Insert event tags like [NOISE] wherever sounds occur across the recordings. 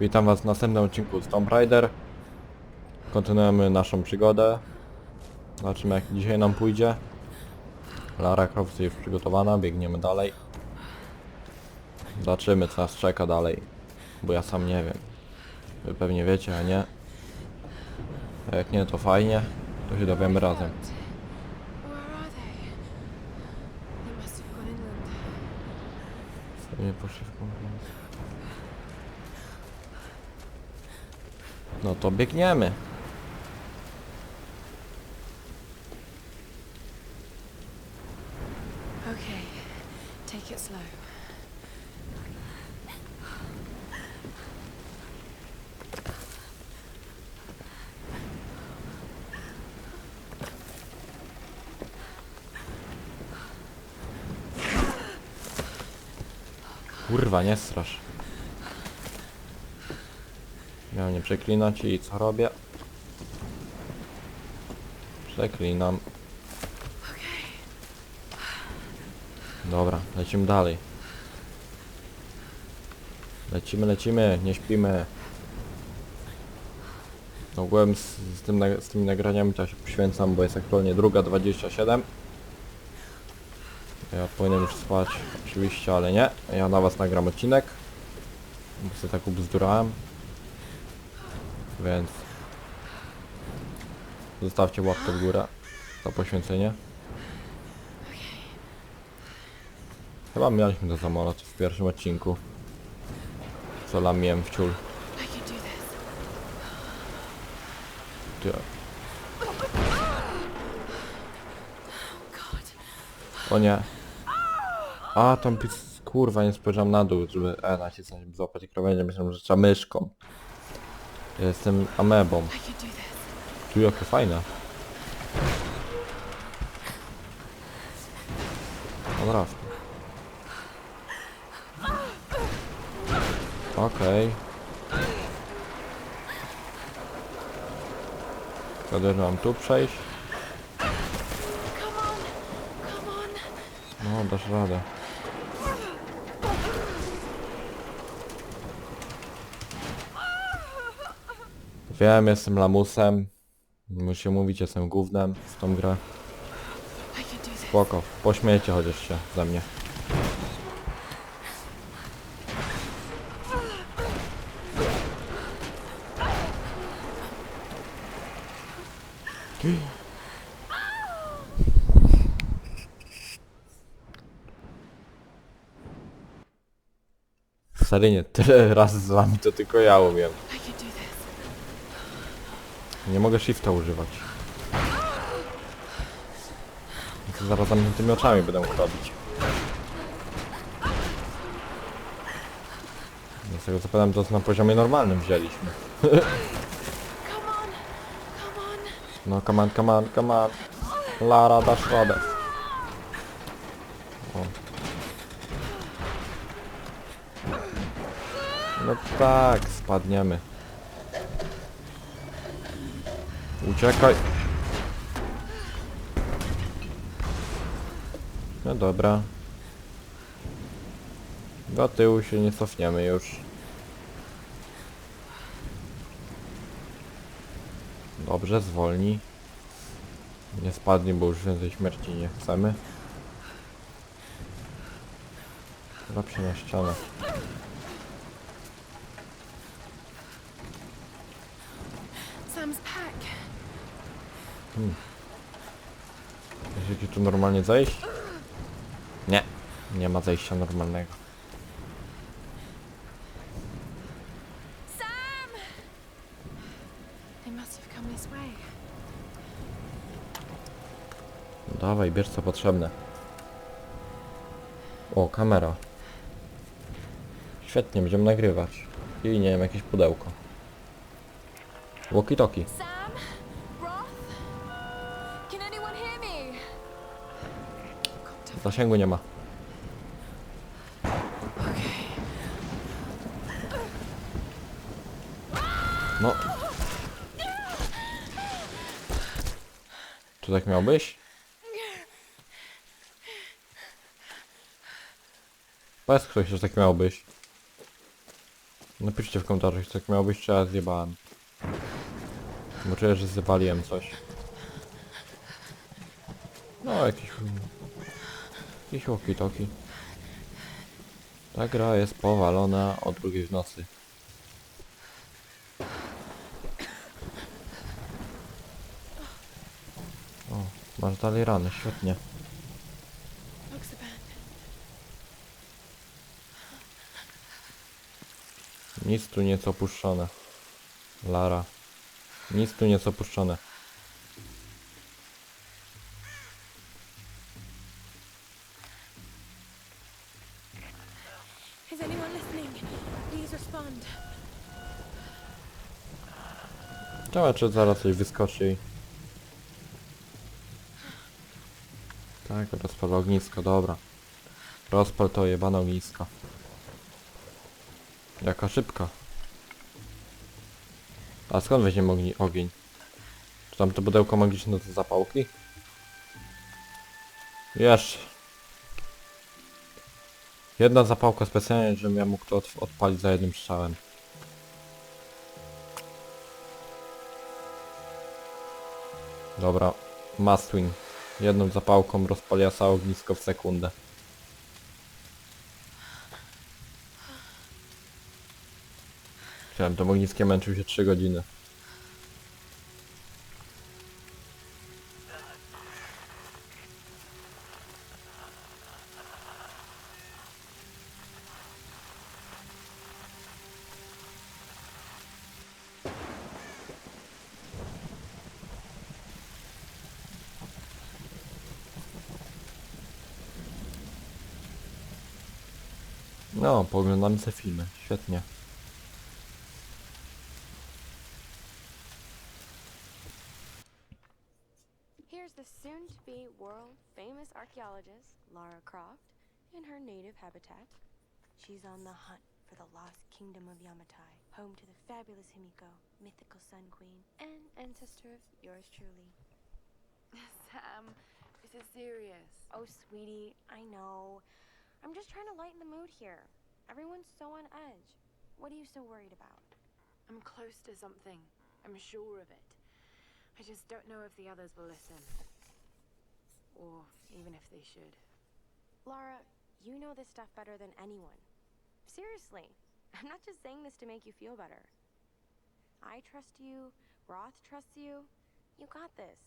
Witam was w następnym odcinku z Tomb Raider. Kontynuujemy naszą przygodę. Zobaczymy jak dzisiaj nam pójdzie. Lara Croft jest już przygotowana, biegniemy dalej. Zobaczymy co nas czeka dalej. Bo ja sam nie wiem. Wy pewnie wiecie, a nie. A jak nie to fajnie, to się dowiemy razem. Are they? They must have gone inland. Sobie poszli w kąt. No to biegniemy. Okay, take it slow. Kurwa, nie strasz. Miał nie przeklinać i co robię? Przeklinam. Dobra, lecimy dalej. Lecimy, lecimy, nie śpimy. Ogółem z, z, tym, z tymi nagraniami to się poświęcam, bo jest aktualnie druga 27. Ja powinienem już spać, oczywiście, ale nie. Ja na was nagram odcinek. Bo sobie tak ubzdurałem. Więc... Zostawcie łapkę w górę za poświęcenie. Chyba mieliśmy to samolot w pierwszym odcinku. Co lamiłem w ciul. O nie. A, tam pis... Kurwa, nie spojrzałem na dół, żeby E nacisnąć, żeby złapać krawędzie. Myślałem, że trzeba myszką. Ja jestem amebą. Tu jakie fajne. Od razu. Okej. Wtedy mam tu przejść. On. On. No, dasz radę. Wiem, jestem lamusem. Muszę mówić, jestem gównem w tą grę. Spoko, pośmiejcie chociaż się ze mnie. Seryjnie, tyle razy z wami to tylko ja umiem. I can do this. Nie mogę shifta używać. Zaraz zamkniętymi oczami będę mógł robić. Z tego co pamiętam to na poziomie normalnym wzięliśmy. No come on, come on, come on. Lara, dasz radę. O. No tak, spadniemy. Uciekaj. No dobra. Do tyłu się nie cofniemy już. Dobrze, zwolnij. Nie spadnie, bo już więcej śmierci nie chcemy. Się na ścianę. Jeśli tu normalnie zejść? Nie. Nie ma zejścia normalnego. No dawaj, bierz co potrzebne. O, kamera. Świetnie, będziemy nagrywać. I nie wiem, jakieś pudełko. Walkie-talkie. Zasięgu nie ma. No. Czy tak miał być? Powiedz ktoś, że tak miało być. Napiszcie w komentarzach, co jak miało być, czy ja zjebałem. Bo czuję, że zwaliłem coś. No, jakiś... Jakiś walkie-talkie. Ta gra jest powalona o drugiej w nocy. O, masz dalej rany, świetnie. Nic tu nie jest opuszczone. Lara. Nic tu nie jest opuszczone. Ciekawe czy zaraz coś wyskoczy. Tak, rozpal ognisko, dobra. Rozpal to jebane ognisko. Jaka szybka. A skąd weźmiemy ogni ogień? Czy tam to pudełko magiczne to zapałki? Jeszcze. Jedna zapałka specjalnie, żebym ja mógł to od odpalić za jednym strzałem. Dobra, Mastwing. Jedną zapałką rozpaliła całe ognisko w sekundę. Chciałem, to ogniskiem męczył się 3 godziny. No, pooglądamy te filmy. Świetnie. Here's the soon to be world famous archaeologist, Lara Croft, in her native habitat. She's on the hunt for the lost kingdom of Yamatai, home to the fabulous Himiko, mythical Sun Queen, and ancestor of yours truly. Sam, um, this is serious. Oh, sweetie, I know. I'm just trying to lighten the mood here. Everyone's so on edge. What are you so worried about? I'm close to something. I'm sure of it. I just don't know if the others will listen. Or even if they should. Lara, you know this stuff better than anyone. Seriously, I'm not just saying this to make you feel better. I trust you, Roth trusts you. You got this.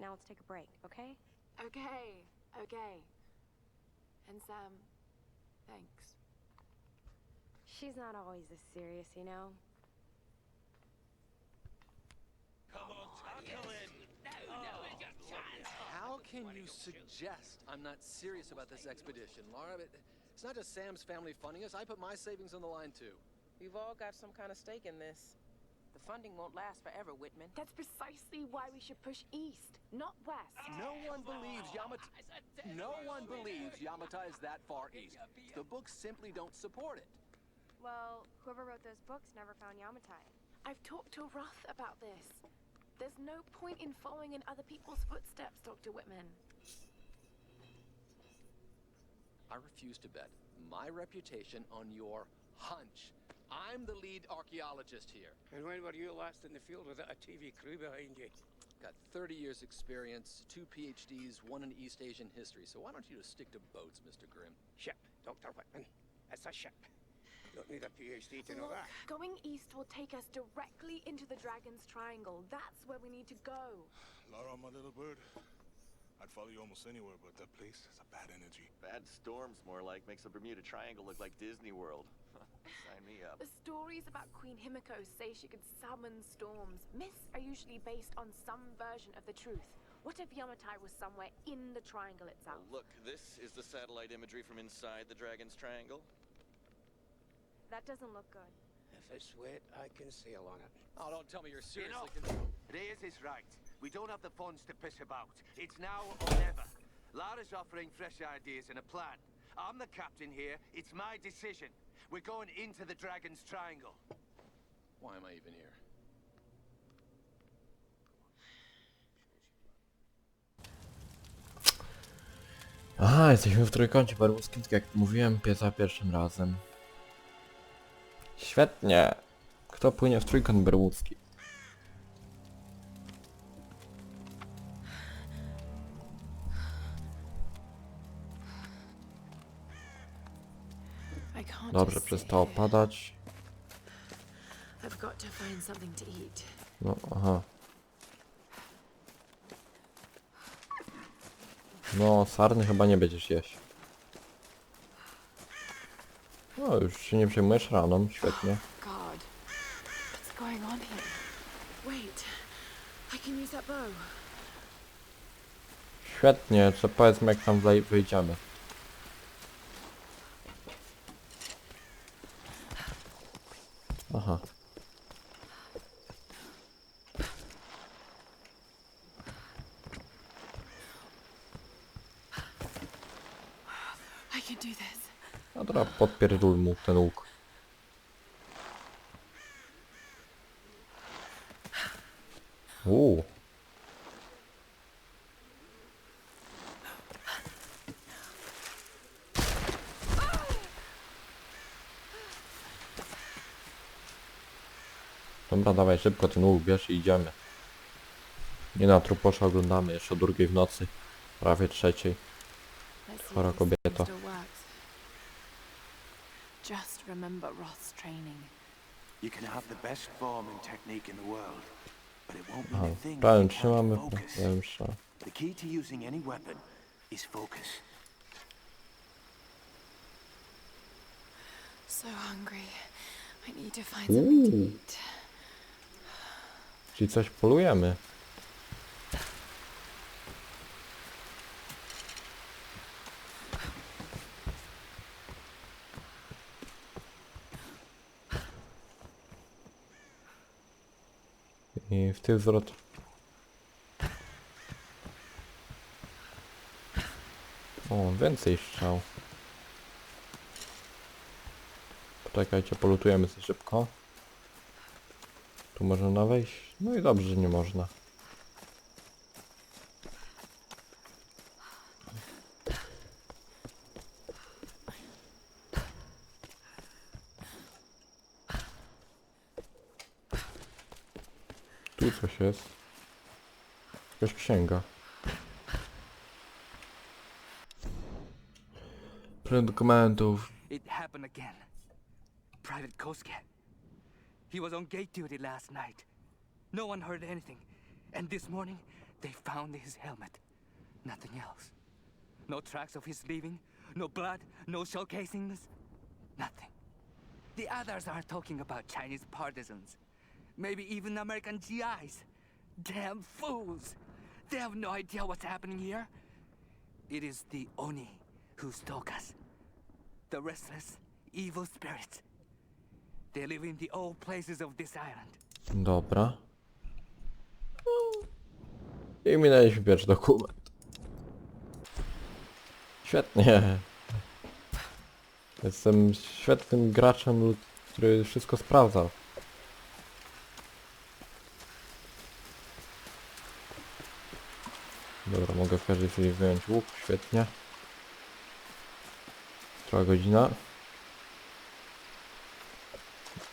Now let's take a break, okay? Okay, okay. And Sam, thanks. She's not always this serious, you know? Come on, Tuck. Oh, How can you suggest I'm not serious about this expedition, Laura? It- It's not just Sam's family funding us. I put my savings on the line too. We've all got some kind of stake in this. The funding won't last forever, Whitman. That's precisely why we should push east, not west. No one believes Yamata. No one believes Yamata is that far east. The books simply don't support it. Well, whoever wrote those books never found Yamatai. I've talked to Roth about this. There's no point in following in other people's footsteps, Dr. Whitman. I refuse to bet my reputation on your hunch. I'm the lead archaeologist here. And when were you last in the field without a TV crew behind you? Got 30 years experience, two PhDs, one in East Asian history. So why don't you just stick to boats, Mr. Grimm? Ship, Dr. Whitman. It's a ship. Don't need a PhD to know Look, that. going east will take us directly into the Dragon's Triangle. That's where we need to go. [SIGHS] Laura, my little bird. I'd follow you almost anywhere, but that place has a bad energy. Bad storms, more like, makes the Bermuda Triangle look like Disney World. Sign me up. The stories about Queen Himiko say she could summon storms. Myths are usually based on some version of the truth. What if Yamatai was somewhere in the triangle itself? Look, this is the satellite imagery from inside the Dragon's Triangle. That doesn't look good. If it's wet, I can sail on it. Oh, don't tell me you're seriously Enough. con- Reyes is right. We don't have the funds to piss about. It's now or never. Lara's offering fresh ideas and a plan. I'm the captain here. It's my decision. We're going into the Dragon's Triangle. Why am I even here? Aha, jesteśmy w trójkącie bermudzkim, tak jak mówiłem za pierwszym razem. Świetnie. Kto płynie w trójkąt bermudzki? Dobrze, przestało padać. No, aha. No, sarny chyba nie będziesz jeść. No, już się nie przejmujesz raną, świetnie. Bow. Świetnie, co powiedz mi jak tam wyjdziemy. Aha. I can do this. A teraz podpierdol mu ten łuk. Uuu. Dobra, dawaj szybko ten łuk bierz i idziemy. Nie na truposza oglądamy jeszcze o drugiej w nocy. Prawie trzeciej. Chora kobieta. Still works. Just remember Roth's training. You can have the best form and technique in the world, but it won't Aha, oh, mean a thing prawym if you trzymamy, can't focus. The key to using any weapon is focus. So hungry. I need to find something to Ooh. eat. Czyli coś polujemy. W tył zwrot. O, więcej strzał. Poczekajcie, polutujemy sobie szybko. Tu można wejść? No i dobrze, że nie można. Tu coś jest. Jakaś księga. Plyn dokumentów. It happened again. Private Kosuke. He was on gate duty last night. No one heard anything. And this morning, they found his helmet. Nothing else. No tracks of his leaving, no blood, no shell casings. Nothing. The others are talking about Chinese partisans. Maybe even American GIs. Damn fools! They have no idea what's happening here. It is the Oni who stalk us. The restless, evil spirits. They live in the old places of this island. Dobra. I minęliśmy pierwszy dokument. Świetnie. Jestem świetnym graczem, który wszystko sprawdza. Dobra, mogę w każdej chwili wyjąć łuk, świetnie. Trwa godzina.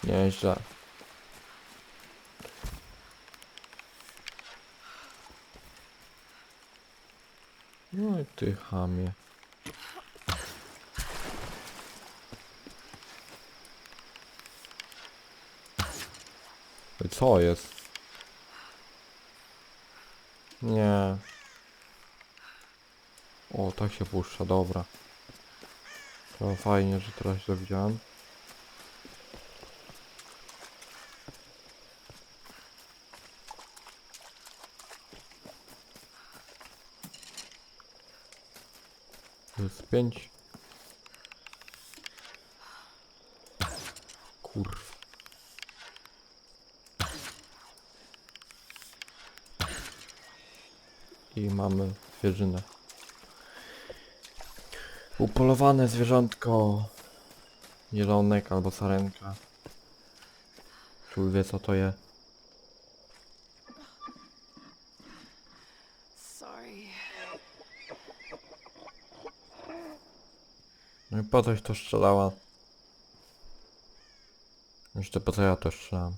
Nieźle. No i ty chamie. Co jest? Nie. O, tak się puszcza, dobra. To fajnie, że teraz się dowiedziałem. To jest pięć. I mamy zwierzynę. Upolowane zwierzątko. Jelonek albo sarenka. Czul wie co to. Sorry. No i po coś to strzelała. Jeszcze po co ja to strzelam?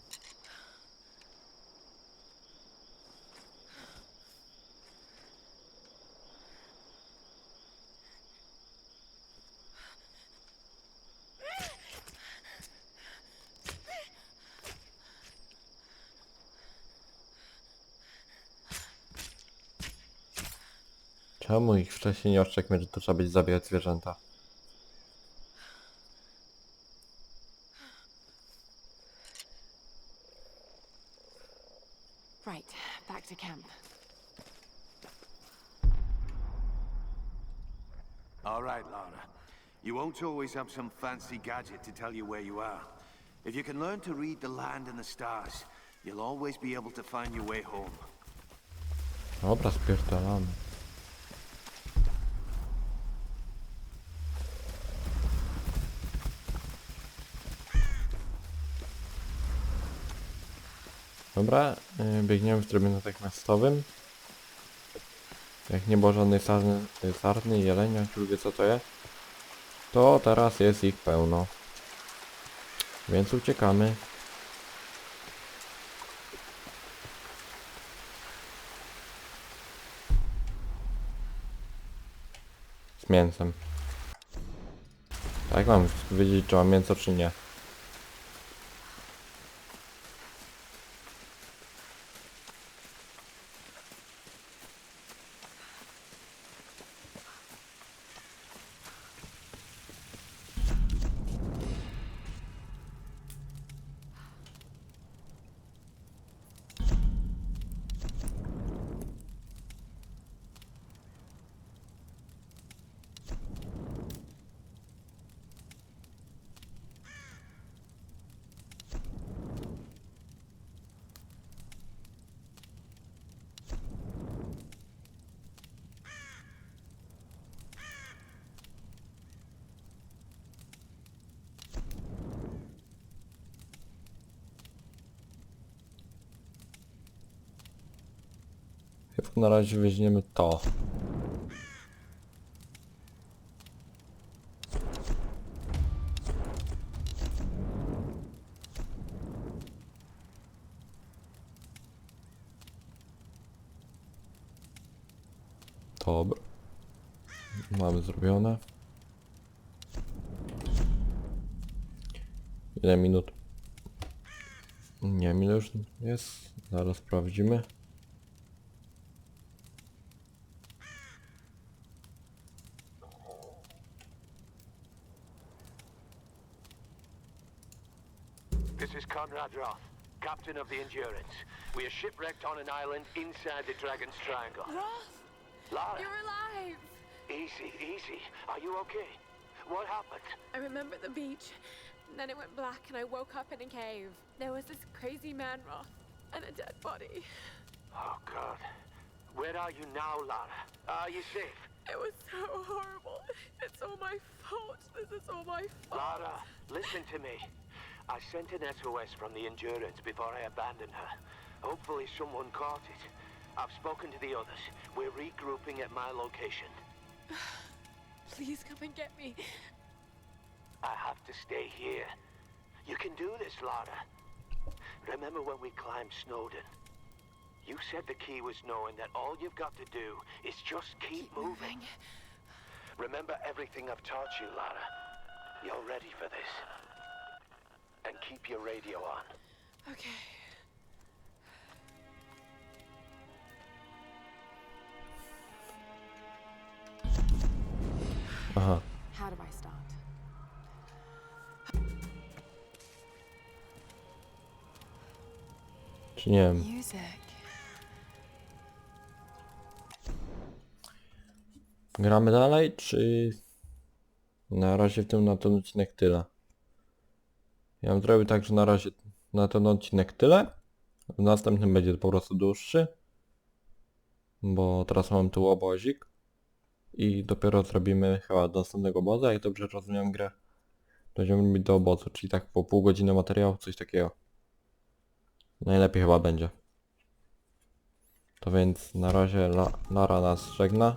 Czemu ich wcześniej nie oszczekmy, że to trzeba być zabijać zwierzęta? Right, back to camp. All right, Lara. You won't always have some fancy gadget to tell you where you are. If you can learn to read the land and the stars, you'll always be able to find your way home. Dobra, spierdalamy. Dobra, yy, biegniemy w trybie natychmiastowym. Jak nie było żadnej sarny, sarny jelenia, czy wie co to jest, to teraz jest ich pełno. Więc uciekamy. Z mięsem. Tak mam wiedzieć, czy mam mięso, czy nie. Chyba na razie weźmiemy to. Dobra. Mamy zrobione. Ile minut? Nie wiem już jest. Zaraz sprawdzimy. This is Conrad Roth, captain of the Endurance. We are shipwrecked on an island inside the Dragon's Triangle. Roth, Lara, you're alive! easy, easy. Are you okay? What happened? I remember the beach. and Then it went black and I woke up in a cave. There was this crazy man, Roth, and a dead body. Oh, God. Where are you now, Lara? Are you safe? It was so horrible. It's all my fault. This is all my fault. Lara, listen to me. I sent an SOS from the Endurance before I abandoned her. Hopefully someone caught it. I've spoken to the others. We're regrouping at my location. [SIGHS] Please come and get me. I have to stay here. You can do this, Lara. Remember when we climbed Snowden? You said the key was knowing that all you've got to do is just keep, moving. Remember everything I've taught you, Lara. You're ready for this. And keep your radio on. Okay. Aha. How do I start? Czy nie wiem. Music. Gramy dalej, czy na razie w tym na ten odcinek tyle? Ja bym zrobił tak, że na razie na ten odcinek tyle. W następnym będzie po prostu dłuższy. Bo teraz mam tu obozik. I dopiero zrobimy chyba do następnego obozu, jak dobrze rozumiem grę. Będziemy robić do obozu, czyli tak po pół godziny materiału, coś takiego. Najlepiej chyba będzie. To więc na razie La Lara nas żegna.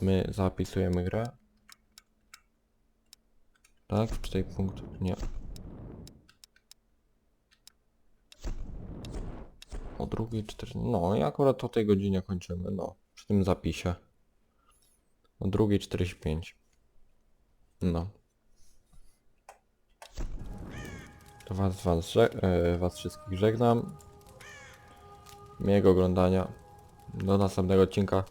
My zapisujemy grę. Tak, tutaj punkt. Nie. O drugiej 14. No i akurat o tej godzinie kończymy. No, przy tym zapisie. O drugiej 45. No. To was, was, e, was wszystkich żegnam. Miłego oglądania. Do następnego odcinka.